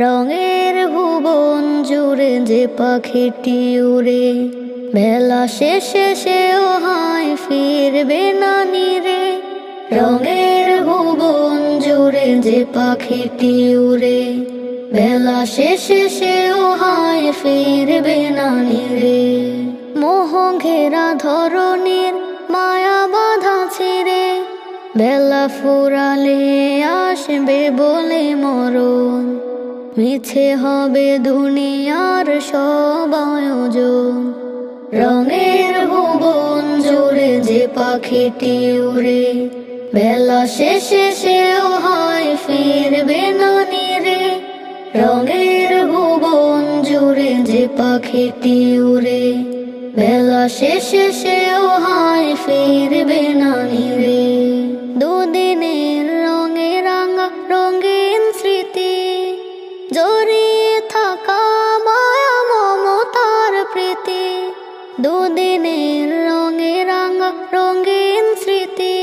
রঙের ভুবন জুড়ে যে পাখিটি উড়ে বেলা শেষে সেও হায় ফিরবে না নিরে। রঙের ভুবন জুড়ে যে পাখিটি উড়ে বেলা শেষে সেও হায় ফিরবে না নিরে। মোহ ঘেরা ধরনের মায়া বাঁধা ছিড়ে বেলা ফুরালে আসবে বলে মরণ। মিছে হবে দুনিয়ার সব আয়োজন। রঙের ভুবন জুড়ে যে পাখিটি উড়ে, বেলা শেষে সেও হয় ফিরবে না নিরে। রঙের ভুবন জুড়ে যে পাখিটি উড়ে, বেলা শেষে সেও হয় ফিরবে না নিরে। দুদিনের রঙে রাঙা, রঙিন স্মৃতি।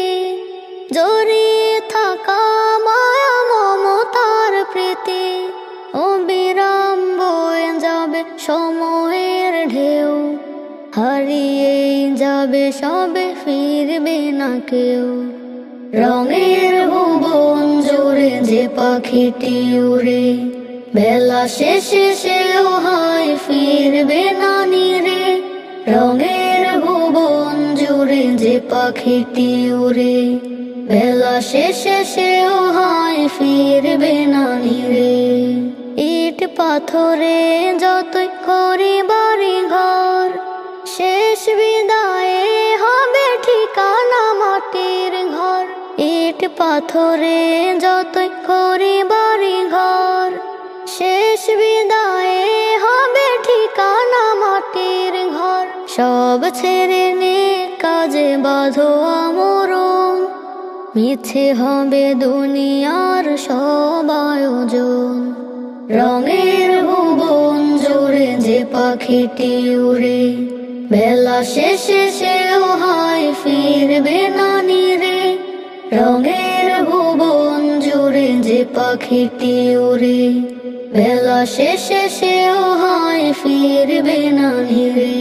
জড়িয়ে থাকা মায়া, মমতার প্রীতি। ও বিরাম বয়ে যাবে সময়ের ঢেউ। হারিয়ে যাবে সবে ফিরবে না কেউ। রঙের ভুবন জুড়ে যে পাখিটি উড়ে, বেলা শেষে সেও হয় ফিরবে না রঙের ভুবন জুড়ে যে পাখিটি উড়ে, বেলা শেষে সেও হয় ফিরবে না নিরে। ইট পাথরে যতই করি বাড়ি ঘর, শেষ বিদায়ে হবে ঠিকানা মাটির ঘর। ইট পাথরে যতই করি সব ছেড়ে নে, কাজে বাঁধো আমরণ। মিছে হবে দুনিয়ার সব আয়োজন। রঙের ভুবন জুড়ে যে পাখিটি উড়ে, বেলা শেষে সেও হয় ফিরবে না নিরে রঙের ভুবন জুড়ে যে পাখিটি উড়ে, বেলা শেষে সেও হয় ফিরবে না নিরে